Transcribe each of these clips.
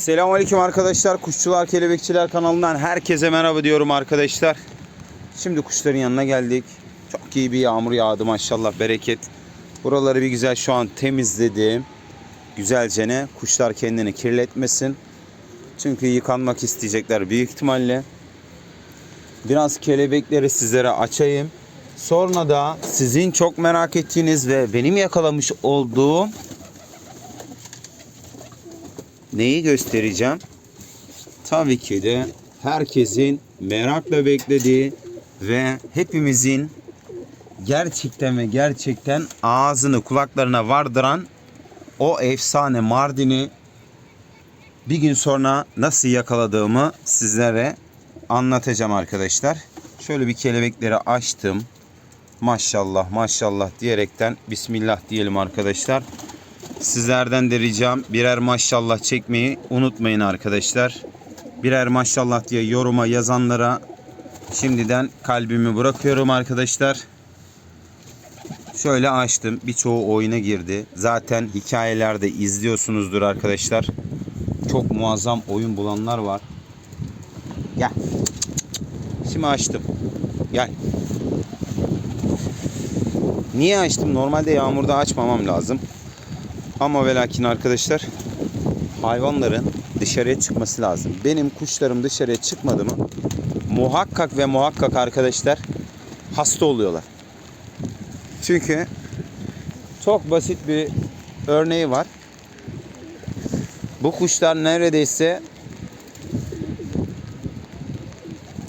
Selamünaleyküm arkadaşlar. Kuşçular Kelebekçiler kanalından herkese merhaba diyorum arkadaşlar. Şimdi kuşların yanına geldik. Çok iyi bir yağmur yağdı maşallah bereket. Buraları bir güzel şu an temizledim. Güzelce ne? Kuşlar kendini kirletmesin. Çünkü yıkanmak isteyecekler büyük ihtimalle. Biraz kelebekleri sizlere açayım. Sonra da sizin çok merak ettiğiniz ve benim yakalamış olduğum neyi göstereceğim? Tabii ki de herkesin merakla beklediği ve hepimizin gerçekten ve gerçekten ağzını kulaklarına vardıran o efsane Mardin'i bir gün sonra nasıl yakaladığımı sizlere anlatacağım arkadaşlar. Şöyle bir kelebekleri açtım. Maşallah maşallah diyerekten Bismillah diyelim arkadaşlar. Sizlerden de ricam birer maşallah çekmeyi unutmayın arkadaşlar. Birer maşallah diye yoruma yazanlara şimdiden kalbimi bırakıyorum arkadaşlar. Şöyle açtım. Birçoğu oyuna girdi. Zaten hikayelerde izliyorsunuzdur arkadaşlar. Çok muazzam oyun bulanlar var. Gel. Şimdi açtım. Gel. Niye açtım? Normalde yağmurda açmamam lazım. Ama ve lakin arkadaşlar hayvanların dışarıya çıkması lazım. Benim kuşlarım dışarıya çıkmadı mı muhakkak ve muhakkak arkadaşlar hasta oluyorlar. Çünkü çok basit bir örneği var. Bu kuşlar neredeyse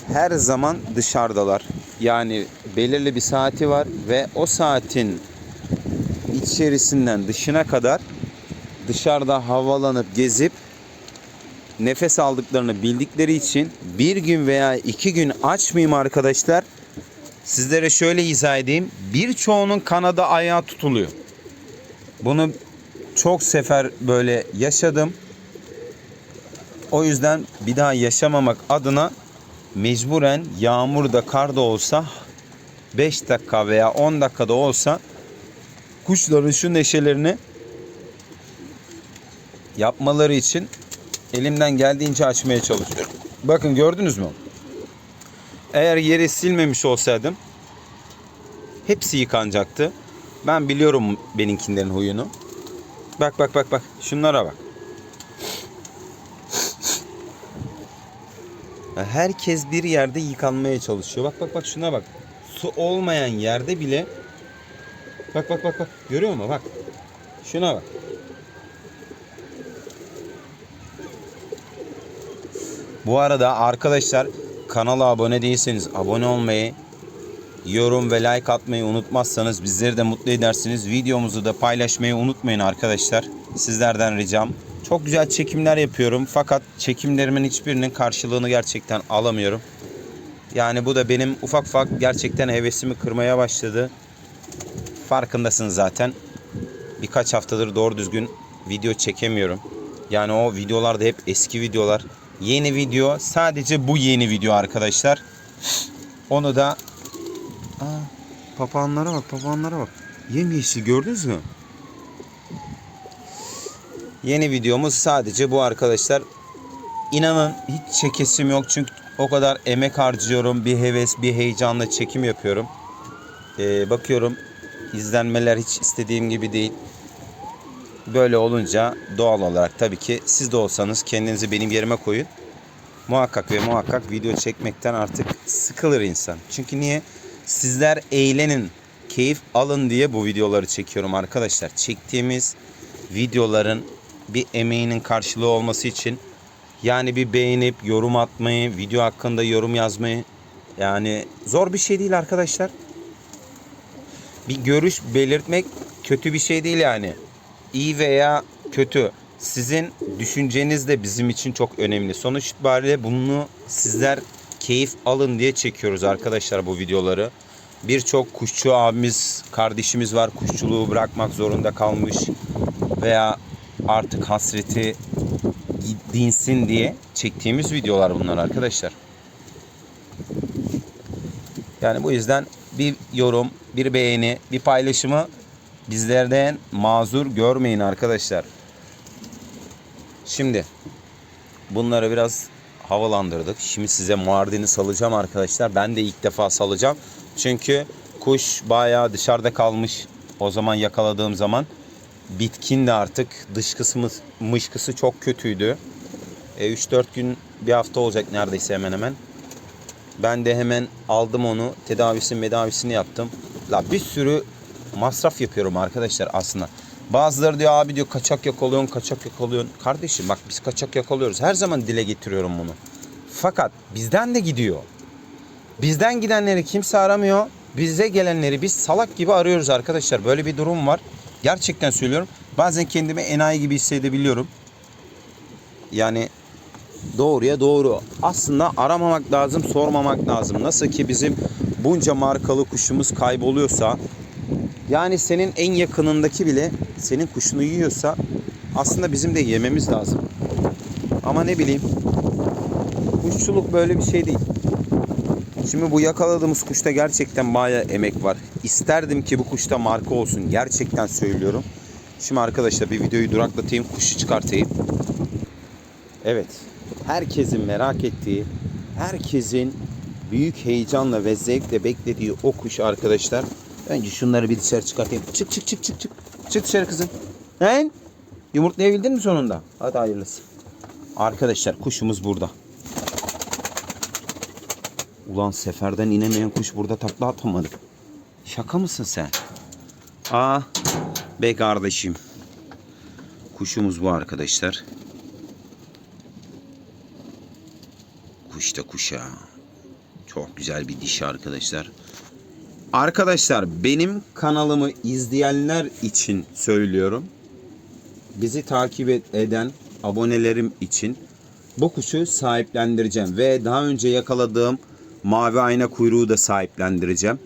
her zaman dışarıdalar. Yani belirli bir saati var ve o saatin içerisinden dışına kadar dışarıda havalanıp gezip nefes aldıklarını bildikleri için bir gün veya iki gün açmayayım arkadaşlar. Sizlere şöyle izah edeyim. Birçoğunun kanadı ayağı tutuluyor. Bunu çok sefer böyle yaşadım. O yüzden bir daha yaşamamak adına mecburen yağmurda karda olsa 5 dakika veya 10 dakikada olsa kuşların şu neşelerini yapmaları için elimden geldiğince açmaya çalışıyorum. Bakın gördünüz mü? Eğer yeri silmemiş olsaydım hepsi yıkanacaktı. Ben biliyorum benimkilerin huyunu. Bak bak bak bak. Şunlara bak. Herkes bir yerde yıkanmaya çalışıyor. Bak bak bak şuna bak. Su olmayan yerde bile Bak bak bak bak. Görüyor musun? Bak. Şuna bak. Bu arada arkadaşlar kanala abone değilseniz abone olmayı, yorum ve like atmayı unutmazsanız bizleri de mutlu edersiniz. Videomuzu da paylaşmayı unutmayın arkadaşlar. Sizlerden ricam. Çok güzel çekimler yapıyorum fakat çekimlerimin hiçbirinin karşılığını gerçekten alamıyorum. Yani bu da benim ufak ufak gerçekten hevesimi kırmaya başladı. Farkındasınız zaten. Birkaç haftadır doğru düzgün video çekemiyorum. Yani o videolar da hep eski videolar. Yeni video sadece bu yeni video arkadaşlar. Onu da Aa, papağanlara bak papağanlara bak. Yemyeşil gördünüz mü? Yeni videomuz sadece bu arkadaşlar. İnanın hiç çekesim yok çünkü o kadar emek harcıyorum. Bir heves, bir heyecanla çekim yapıyorum. Ee, bakıyorum izlenmeler hiç istediğim gibi değil. Böyle olunca doğal olarak tabii ki siz de olsanız kendinizi benim yerime koyun. Muhakkak ve muhakkak video çekmekten artık sıkılır insan. Çünkü niye? Sizler eğlenin, keyif alın diye bu videoları çekiyorum arkadaşlar. Çektiğimiz videoların bir emeğinin karşılığı olması için yani bir beğenip yorum atmayı, video hakkında yorum yazmayı yani zor bir şey değil arkadaşlar. Bir görüş belirtmek kötü bir şey değil yani. İyi veya kötü. Sizin düşünceniz de bizim için çok önemli. Sonuç itibariyle bunu sizler keyif alın diye çekiyoruz arkadaşlar bu videoları. Birçok kuşçu abimiz, kardeşimiz var kuşçuluğu bırakmak zorunda kalmış veya artık hasreti dinsin diye çektiğimiz videolar bunlar arkadaşlar. Yani bu yüzden bir yorum, bir beğeni, bir paylaşımı bizlerden mazur görmeyin arkadaşlar. Şimdi bunları biraz havalandırdık. Şimdi size Mardin'i salacağım arkadaşlar. Ben de ilk defa salacağım. Çünkü kuş bayağı dışarıda kalmış. O zaman yakaladığım zaman bitkin de artık dışkısı mışkısı çok kötüydü. E, 3-4 gün bir hafta olacak neredeyse hemen hemen. Ben de hemen aldım onu. Tedavisini medavisini yaptım. La bir sürü masraf yapıyorum arkadaşlar aslında. Bazıları diyor abi diyor kaçak yakalıyorsun kaçak yakalıyorsun. Kardeşim bak biz kaçak yakalıyoruz. Her zaman dile getiriyorum bunu. Fakat bizden de gidiyor. Bizden gidenleri kimse aramıyor. Bize gelenleri biz salak gibi arıyoruz arkadaşlar. Böyle bir durum var. Gerçekten söylüyorum. Bazen kendimi enayi gibi hissedebiliyorum. Yani doğruya doğru. Aslında aramamak lazım, sormamak lazım. Nasıl ki bizim bunca markalı kuşumuz kayboluyorsa yani senin en yakınındaki bile senin kuşunu yiyorsa aslında bizim de yememiz lazım. Ama ne bileyim kuşçuluk böyle bir şey değil. Şimdi bu yakaladığımız kuşta gerçekten bayağı emek var. İsterdim ki bu kuşta marka olsun. Gerçekten söylüyorum. Şimdi arkadaşlar bir videoyu duraklatayım, kuşu çıkartayım. Evet. Herkesin merak ettiği, herkesin büyük heyecanla ve zevkle beklediği o kuş arkadaşlar. Önce şunları bir dışarı çıkartayım. Çık çık çık çık çık. Çık dışarı kızım. He? Yumurtlayabildin mi sonunda? Hadi hayırlısı. Arkadaşlar kuşumuz burada. Ulan seferden inemeyen kuş burada takla atmadı. Şaka mısın sen? Aa be kardeşim. Kuşumuz bu arkadaşlar. Da kuşa. Çok güzel bir dişi arkadaşlar. Arkadaşlar benim kanalımı izleyenler için söylüyorum. Bizi takip eden abonelerim için bu kuşu sahiplendireceğim ve daha önce yakaladığım mavi ayna kuyruğu da sahiplendireceğim.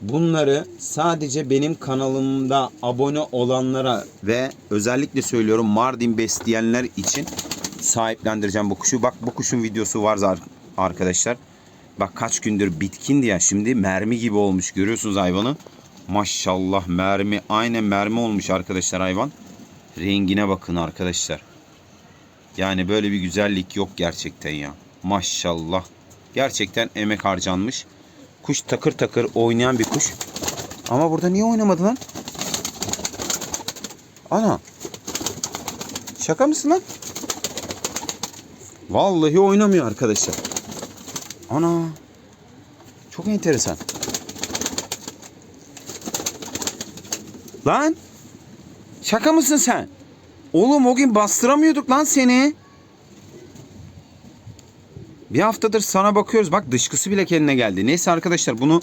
Bunları sadece benim kanalımda abone olanlara ve özellikle söylüyorum Mardin besleyenler için sahiplendireceğim bu kuşu. Bak bu kuşun videosu var arkadaşlar. Bak kaç gündür bitkindi ya şimdi mermi gibi olmuş görüyorsunuz hayvanı. Maşallah mermi aynen mermi olmuş arkadaşlar hayvan. Rengine bakın arkadaşlar. Yani böyle bir güzellik yok gerçekten ya. Maşallah. Gerçekten emek harcanmış. Kuş takır takır oynayan bir kuş. Ama burada niye oynamadı lan? Ana. Şaka mısın lan? Vallahi oynamıyor arkadaşlar. Ana. Çok enteresan. Lan. Şaka mısın sen? Oğlum o gün bastıramıyorduk lan seni. Bir haftadır sana bakıyoruz. Bak dışkısı bile kendine geldi. Neyse arkadaşlar bunu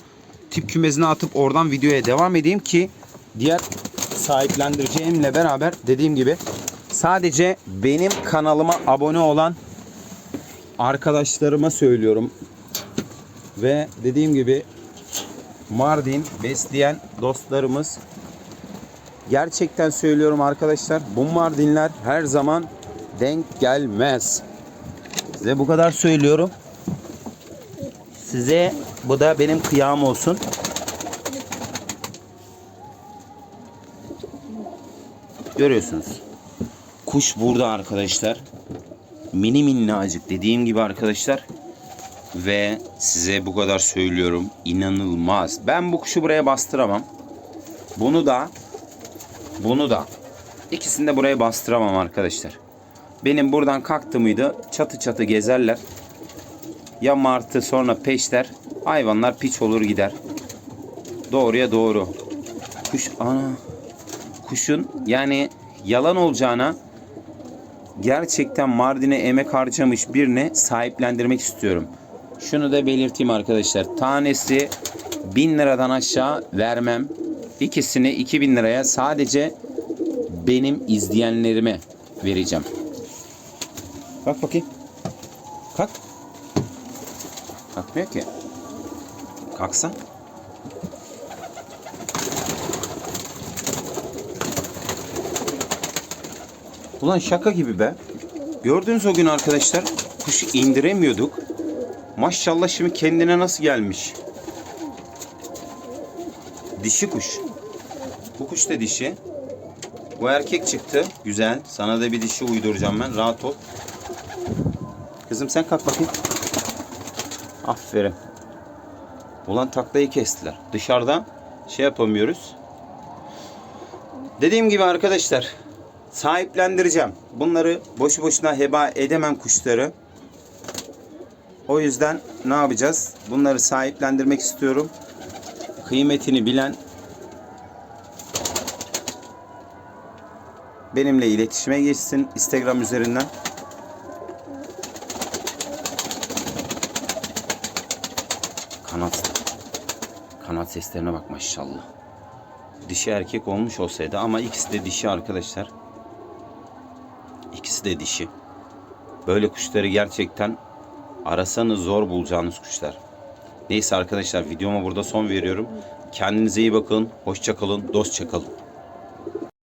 tip kümesine atıp oradan videoya devam edeyim ki diğer sahiplendireceğimle beraber dediğim gibi sadece benim kanalıma abone olan arkadaşlarıma söylüyorum. Ve dediğim gibi Mardin besleyen dostlarımız gerçekten söylüyorum arkadaşlar bu Mardinler her zaman denk gelmez. Size bu kadar söylüyorum. Size bu da benim kıyam olsun. Görüyorsunuz. Kuş burada arkadaşlar. Mini minnacık dediğim gibi arkadaşlar. Ve size bu kadar söylüyorum. inanılmaz. Ben bu kuşu buraya bastıramam. Bunu da bunu da ikisini de buraya bastıramam arkadaşlar. Benim buradan kalktı mıydı çatı çatı gezerler. Ya martı sonra peşler. Hayvanlar piç olur gider. Doğruya doğru. Kuş ana. Kuşun yani yalan olacağına gerçekten Mardin'e emek harcamış birine sahiplendirmek istiyorum. Şunu da belirteyim arkadaşlar. Tanesi 1000 liradan aşağı vermem. İkisini 2000 liraya sadece benim izleyenlerime vereceğim. Bak bakayım. Kalk. Kalkmıyor ki. Kalksan. Ulan şaka gibi be. Gördünüz o gün arkadaşlar. Kuşu indiremiyorduk. Maşallah şimdi kendine nasıl gelmiş. Dişi kuş. Bu kuş da dişi. Bu erkek çıktı. Güzel. Sana da bir dişi uyduracağım ben. Rahat ol. Kızım sen kalk bakayım. Aferin. Ulan taklayı kestiler. Dışarıda şey yapamıyoruz. Dediğim gibi arkadaşlar sahiplendireceğim. Bunları boşu boşuna heba edemem kuşları. O yüzden ne yapacağız? Bunları sahiplendirmek istiyorum. Kıymetini bilen benimle iletişime geçsin Instagram üzerinden. Kanat kanat seslerine bak maşallah. Dişi erkek olmuş olsaydı ama ikisi de dişi arkadaşlar. De dişi. Böyle kuşları gerçekten arasanız zor bulacağınız kuşlar. Neyse arkadaşlar videoma burada son veriyorum. Kendinize iyi bakın. Hoşça kalın. Dostça kalın.